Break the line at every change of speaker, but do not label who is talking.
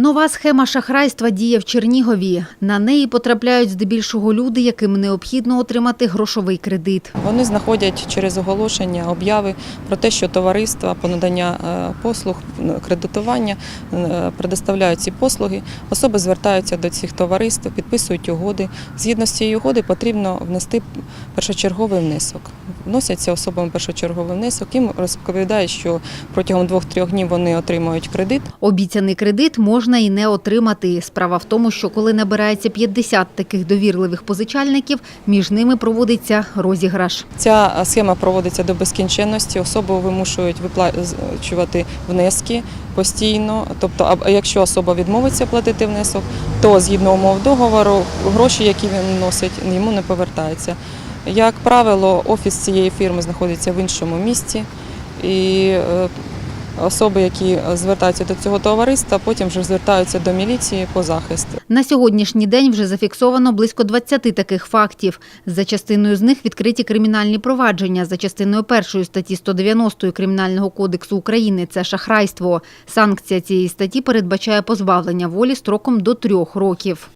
Нова схема шахрайства діє в Чернігові. На неї потрапляють здебільшого люди, яким необхідно отримати грошовий кредит.
Вони знаходять через оголошення обяви про те, що товариства по надання е, послуг кредитування е, предоставляють ці послуги. Особи звертаються до цих товариств, підписують угоди. Згідно з цією угоди потрібно внести першочерговий внесок. Вносяться особами першочерговий внесок. Їм розповідають, що протягом двох-трьох днів вони отримають кредит.
Обіцяний кредит можна і не отримати. Справа в тому, що коли набирається 50 таких довірливих позичальників, між ними проводиться розіграш.
Ця схема проводиться до безкінченності. Особу вимушують виплачувати внески постійно. Тобто, якщо особа відмовиться платити внесок, то згідно умов договору гроші, які він вносить, йому не повертаються. Як правило, офіс цієї фірми знаходиться в іншому місті, і е, особи, які звертаються до цього товариства, потім вже звертаються до міліції по захисту.
На сьогоднішній день вже зафіксовано близько 20 таких фактів. За частиною з них відкриті кримінальні провадження. За частиною першої статті 190 Кримінального кодексу України – це шахрайство. Санкція цієї статті передбачає позбавлення волі строком до трьох років.